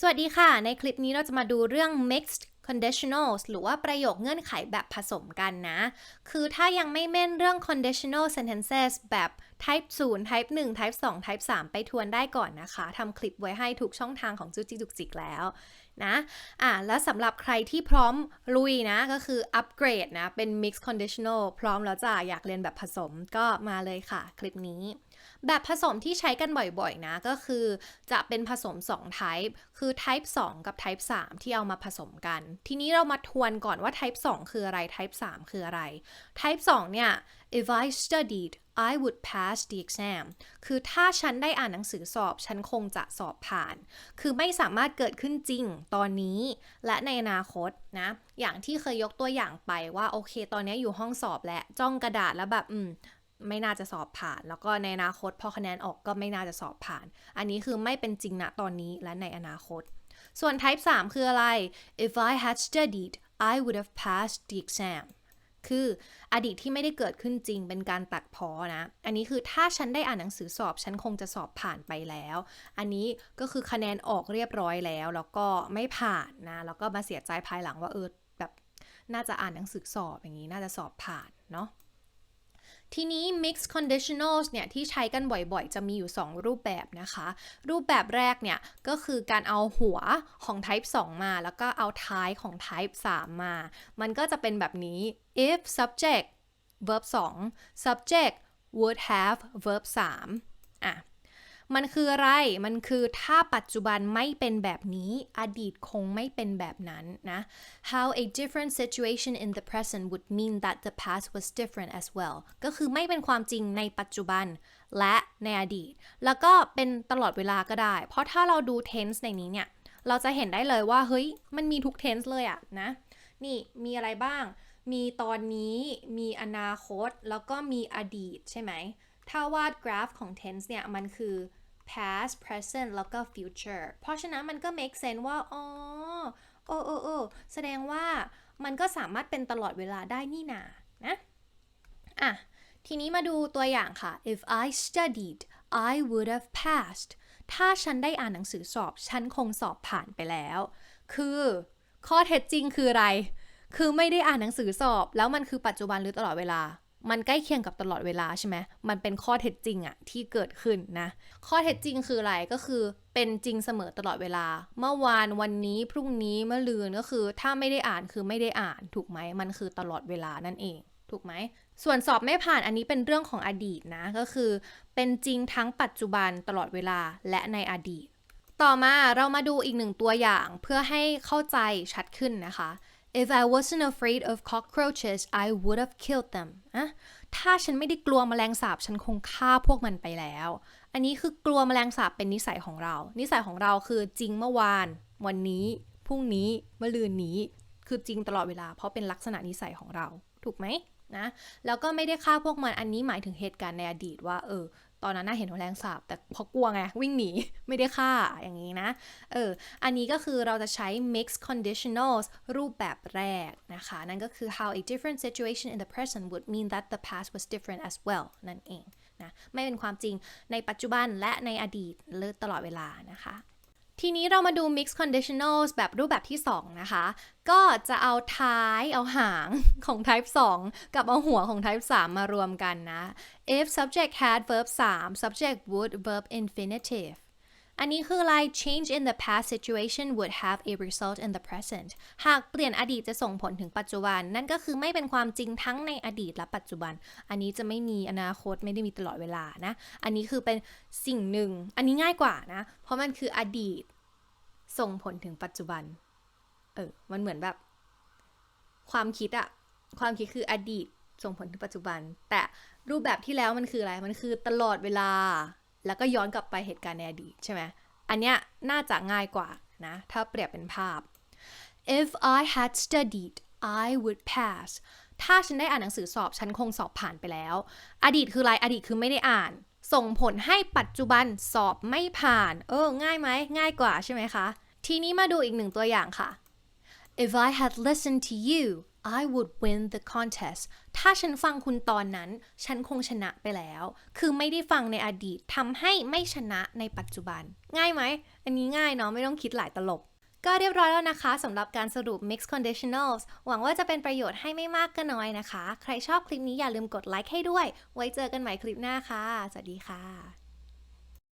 สวัสดีค่ะ ในคลิปนี้เราจะมาดูเรื่อง mixed conditionals หรือว่าประโยคเงื่อนไขแบบผสมกันนะ คือถ้ายังไม่เม่นเรื่อง conditional sentences แบบ type 0 type 1 type 2 type 3 ไปทวนได้ก่อนนะคะ ทำคลิปไว้ให้ทุกช่องทางของจุจิจุกจิกแล้วนะอะแล้วสำหรับใครที่พร้อมลุยนะ ก็คือ upgrade นะ เป็น mixed conditional พร้อมแล้วจ้ะอยากเรียนแบบผสมก็มาเลยค่ะ คลิปนี้ แบบผสมที่ใช้กันบ่อยๆ นะก็คือจะเป็นผสม2 type คือ type 2 กับ type 3 ที่เอามาผสมกัน ทีนี้เรามาทวนก่อนว่า type 2 คืออะไร type 3 คืออะไร type 2 เนี่ย if I studied I would pass the exam คือถ้าฉันได้อ่านหนังสือสอบ ฉันคงจะสอบผ่าน คือไม่สามารถเกิดขึ้นจริงตอนนี้ และในอนาคตนะ อย่างที่เคยยกตัวอย่างไปว่า โอเค ตอนนี้อยู่ห้องสอบและจ้องกระดาษแล้วแบบ อืม ไม่น่าจะสอบผ่าน แล้วก็ในอนาคตพอคะแนนออกก็ไม่น่าจะสอบผ่าน อันนี้คือไม่เป็นจริงณตอนนี้และในอนาคต ส่วน type 3 คืออะไร if I had studied I would have passed the exam คืออดีตที่ไม่ได้เกิดขึ้นจริงเป็นการตัดพ้อนะ อันนี้คือถ้าฉันได้อ่านหนังสือสอบ ฉันคงจะสอบผ่านไปแล้ว อันนี้ก็คือคะแนนออกเรียบร้อยแล้ว แล้วก็ไม่ผ่านนะ แล้วก็มาเสียใจภายหลังว่าเออแบบน่าจะอ่านหนังสือสอบอย่างนี้น่าจะสอบผ่านเนาะ ทีนี้ mixed conditionals เนี่ยที่ใช้กันบ่อยๆ จะมีอยู่ 2 รูปแบบนะคะ รูปแบบแรกเนี่ยก็คือการเอาหัวของ type 2 มา แล้วก็เอาท้ายของ type 3 มา มันก็จะเป็นแบบนี้ if subject verb 2 subject would have verb 3อะ มันคืออะไร มันคือถ้าปัจจุบันไม่เป็นแบบนี้ อดีตคงไม่เป็นแบบนั้นนะ how a different situation in the present would mean that the past was different as well ก็คือไม่เป็นความจริงในปัจจุบันและในอดีต แล้วก็เป็นตลอดเวลาก็ได้ เพราะถ้าเราดู tense ในนี้เนี่ย เราจะเห็นได้เลยว่า เฮ้ย มันมีทุก tense เลยอะนะ นี่มีอะไรบ้าง มีตอนนี้ มีอนาคต แล้วก็มีอดีตใช่ไหม ถ้าวาดกราฟของ tense เนี่ย มันคือ past present แล้วก็ future เพราะฉะนั้นมันก็ make sense ว่า อ๋อ โอ้โอ้โอ้แสดงว่ามันก็สามารถเป็นตลอดเวลาได้นี่นา นะ อะ ทีนี้มาดูตัวอย่างค่ะ if I studied I would have passed ถ้าฉันได้อ่านหนังสือสอบ ฉันคงสอบผ่านไปแล้ว คือข้อเท็จจริงคืออะไร คือไม่ได้อ่านหนังสือสอบ แล้วมันคือปัจจุบันหรือตลอดเวลา มันใกล้เคียงกับตลอดเวลาใช่ไหมมันเป็นข้อเท็จจริงอะที่เกิดขึ้นนะ ข้อเท็จจริงคืออะไรก็คือเป็นจริงเสมอตลอดเวลา เมื่อวานวันนี้พรุ่งนี้เมื่อลืนก็คือถ้าไม่ได้อ่านคือไม่ได้อ่านถูกไหมมันคือตลอดเวลานั่นเองถูกไหม ส่วนสอบไม่ผ่านอันนี้เป็นเรื่องของอดีตนะก็คือ เป็นจริงทั้งปัจจุบันตลอดเวลาและในอดีต ต่อมาเรามาดูอีกหนึ่งตัวอย่างเพื่อให้เข้าใจชัดขึ้นนะคะ If I wasn't afraid of cockroaches I would have killed them อะถ้าฉันไม่ได้กลัวแมลงสาบฉันคงฆ่าพวกมันไปแล้ว อันนี้คือกลัวแมลงสาบเป็นนิสัยของเรา นิสัยของเราคือจริงเมื่อวาน วันนี้ พรุ่งนี้เมื่อลืนนี้ คือจริงตลอดเวลา เพราะเป็นลักษณะนิสัยของเรา ถูกไหมนะ แล้วก็ไม่ได้ฆ่าพวกมัน อันนี้หมายถึงเหตุการณ์ในอดีตว่า เออ ตอนนั้นน่าเห็นแมลงสาบ แต่พอกลัวไง วิ่งหนี ไม่ได้ฆ่าอย่างนี้นะ เออ อันนี้ก็คือเราจะใช้ mixed conditionals รูปแบบแรกนะคะ นั่นก็คือ how a different situation in the present would mean that the past was different as well นั่นเองนะ ไม่เป็นความจริงในปัจจุบันและในอดีตเลือตลอดเวลานะคะ ทีนี้เรามาดู mixed conditionals แบบรูปแบบที่ 2 นะคะ ก็จะเอาท้ายเอาหางของ type 2 กับเอาหัวของ type 3 มารวมกันนะ if subject had verb 3 subject would verb infinitive อันนี้คืออะไร change in the past situation would have a result in the present หากเปลี่ยนอดีตจะส่งผลถึงปัจจุบัน นั่นก็คือไม่เป็นความจริงทั้งในอดีตและปัจจุบัน อันนี้จะไม่มีอนาคตไม่ได้มีตลอดเวลานะ อันนี้คือเป็นสิ่งหนึ่ง อันนี้ง่ายกว่านะ เพราะมันคืออดีตส่งผลถึงปัจจุบัน เออ มันเหมือนแบบ ความคิดอะความคิดคืออดีตส่งผลถึงปัจจุบัน แต่รูปแบบที่แล้วมันคืออะไร มันคือตลอดเวลา แล้วก็ย้อนกลับไปเหตุการณ์ในอดีตใช่ไหมอันเนี้ยน่าจะง่ายกว่านะถ้าเปรียบเป็นภาพ if I had studied I would pass ถ้าฉันได้อ่านหนังสือสอบ ฉันคงสอบผ่านไปแล้ว อดีตคืออะไรอดีตคือไม่ได้อ่าน ส่งผลให้ปัจจุบันสอบไม่ผ่าน เออ ง่ายไหม ง่ายกว่าใช่ไหมคะ ทีนี้มาดูอีกหนึ่งตัวอย่างค่ะ If I had listened to you I would win the contest ถ้าฉันฟังคุณตอนนั้น ฉันคงชนะไปแล้ว คือไม่ได้ฟังในอดีตทำให้ไม่ชนะในปัจจุบัน ง่ายไหม อันนี้ง่ายเนาะไม่ต้องคิดหลายตลบ ก็เรียบร้อยแล้วนะคะสำหรับการสรุป mixed conditionals หวังว่าจะเป็นประโยชน์ให้ไม่มากก็น้อยนะคะ ใครชอบคลิปนี้อย่าลืมกดไลค์ให้ด้วย ไว้เจอกันใหม่คลิปหน้าค่ะ สวัสดีค่ะ